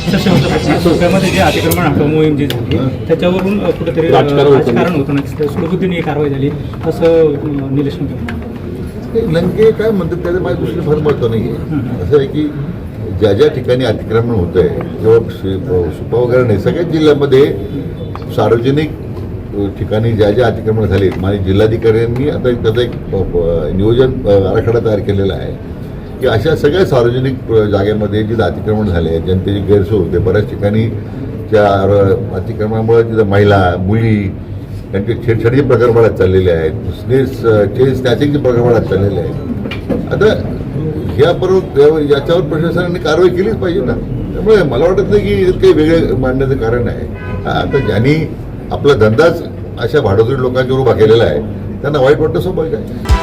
जे अतिक्रमण हटव मोहीम जी झाली त्याच्यावरून कुठेतरी राजकारण होतं. ना सुडबुद्धीने ही कारवाई झाली असं निलेश लंके काय म्हणतात त्याचं माझ्या दृष्टीने फार महत्त्व नाही आहे असं आहे की ज्या ज्या ठिकाणी अतिक्रमण होतं आहे सुपा वगैरे नाही सगळ्याच जिल्ह्यामध्ये सार्वजनिक ठिकाणी ज्या ज्या अतिक्रमण झाले माझ्या जिल्हाधिकाऱ्यांनी आता एक त्याचं एक नियोजन आराखडा तयार केलेला आहे. की अशा सगळ्या सार्वजनिक जागेमध्ये जिथं अतिक्रमण झाले जनतेची गैरसोय होते बऱ्याच ठिकाणी त्या अतिक्रमणामुळे तिथं महिला मुली त्यांचे छेडछाडीचे प्रकार वाढत चाललेले आहेत स्नेस चेन स्नॅचिंगचे प्रकार वाढत चाललेले आहेत. आता ह्या बरोबर याच्यावर प्रशासनाने कारवाई केलीच पाहिजे ना. त्यामुळे मला वाटत नाही की काही वेगळे मांडण्याचं कारण आहे. हा, आता ज्यांनी आपला धंदाच अशा भाडोत्री लोकांच्या उभा केलेला आहे त्यांना वाईट वाटतं स्वाभाविक आहे.